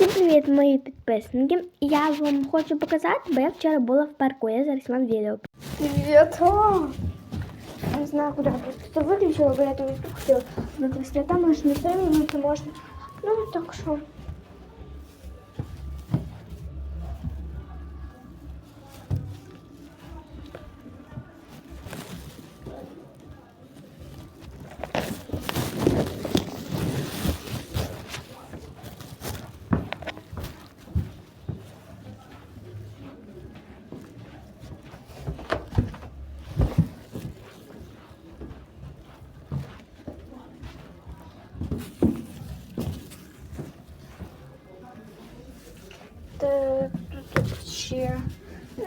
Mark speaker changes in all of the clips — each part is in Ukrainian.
Speaker 1: Всім привіт, мої підписники. Я вам хочу показати, бо я вчора була в парку. Я зараз вам відео. Привіт! Не знаю, куди я просто виключила, бо я там хотіла. Там аж не три минути можна. Ну, так що. Так, тут ще.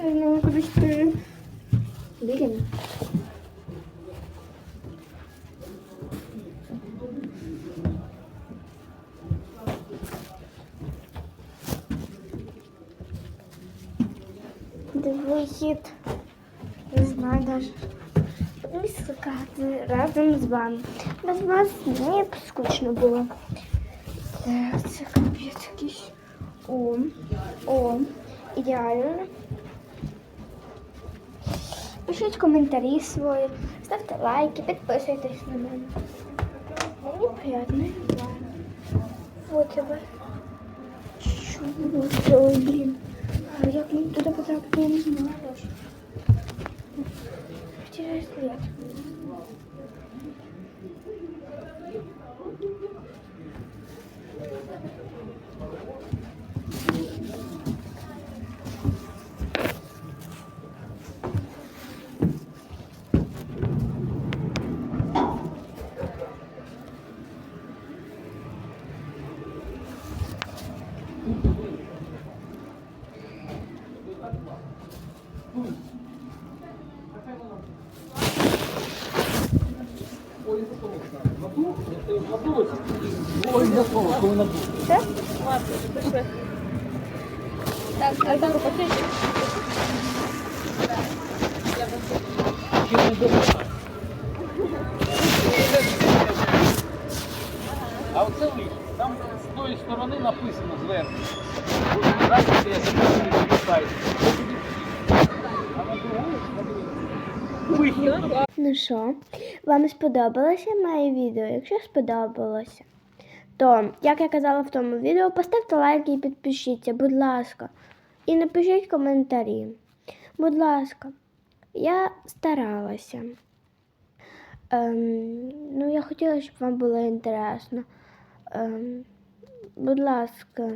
Speaker 1: Ну, кудись при... Блін. Де? Не знаю даже. Буду скакати разом з вами. Без вас мені б скучно було. Так, це капець якийсь. О, о, ідеально. Пишіть коментарі свої, ставте лайки, підписуйтесь на мене. Мені приємно. Вот бачу. Чого? Ой, блін. Як мені туди потрапити, я не знаю. Thank mm -hmm. you. Все?
Speaker 2: Так, Артур, потише.
Speaker 3: А оце лист. Там з тої сторони написано зверху.
Speaker 1: Ну що, вам сподобалося моє відео? Якщо сподобалося, то, як я казала в тому відео, поставте лайки і підпишіться, будь ласка. І напишіть коментарі. Будь ласка, я старалася. Ем, ну, я хотіла, щоб вам було інтересно. Ем, будь ласка,